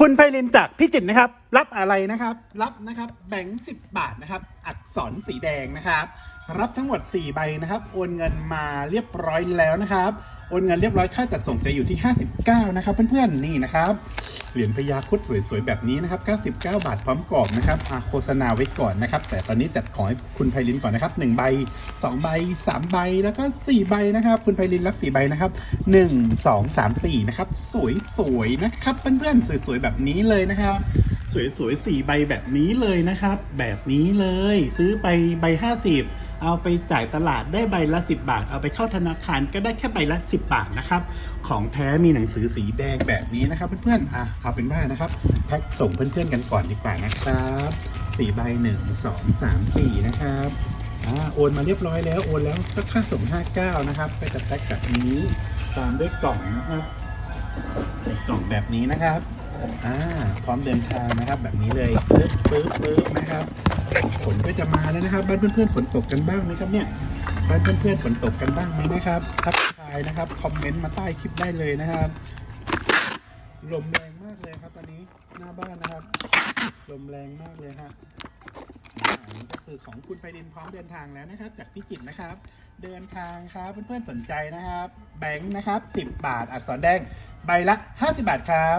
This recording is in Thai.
คุณไพลินจากพี่จิตนะครับ รับอะไรนะครับ รับนะครับแบงค์สิบบาทนะครับ อักษรสีแดงนะครับ รับทั้งหมด 4 ใบนะครับ โอนเงินมาเรียบร้อยแล้วนะครับ โอนเงินเรียบร้อยค่าจัดส่งจะอยู่ที่ 59 นะครับ เพื่อนๆนี่นะครับ เหรียญพญาคุดสวยๆ แบบนี้นะครับ 99 บาทพร้อมกรอบนะครับอาโฆษณาไว้ก่อนนะครับ แต่ตอนนี้จัดของให้คุณไพลินก่อนนะครับ 1 ใบ 2 ใบ 3 ใบ แล้วก็ 4 ใบนะครับ คุณไพลินรับ 4 ใบนะครับ 1 2 3 4 นะครับ สวยๆ นะครับ เพื่อนๆ สวยๆ แบบนี้เลยนะครับสวยๆ4ใบแบบนี้เลยนะครับ แบบนี้เลย ซื้อไปใบ 50 เอาไปจ่ายตลาดได้ใบละ 10 บาท เอาไปเข้าธนาคารก็ได้แค่ใบละ 10 บาทนะครับ ของแท้มีหนังสือสีแดงแบบนี้นะครับเพื่อนๆอะเอาเป็นว่านะครับแพ็คส่งเพื่อนๆกันก่อนดีกว่านะครับสี่ใบหนึ่งสองสามสี่นะครับอ่าโอนมาเรียบร้อยแล้วโอนแล้วก็ค่าส่ง59 นะครับก็จะแพ็คแบบนี้ตามด้วยกล่องนะครับใส่กล่องแบบนี้นะครับ อ่าพร้อมเดินทางนะครับ แบบนี้เลยปึ๊บปึ๊บปึ๊บนะครับฝนก็จะมาแล้วนะครับ บ้านเพื่อนๆฝนตกกันบ้างไหมครับเนี่ยบ้านเพื่อนๆฝนตกกันบ้างไหมนะครับทักทายนะครับคอมเมนต์มาใต้คลิปได้เลยนะครับลมแรงมากเลยครับตอนนี้หน้าบ้านนะครับลมแรงมากเลยฮะอันนี้ก็คือของคุณไพรินพร้อมเดินทางแล้วนะครับ จากพิจิตรนะครับ เดินทางครับเพื่อนๆสนใจนะครับ แบงค์นะครับ 10 บาทอักษรแดงใบละ 50 บาทครับ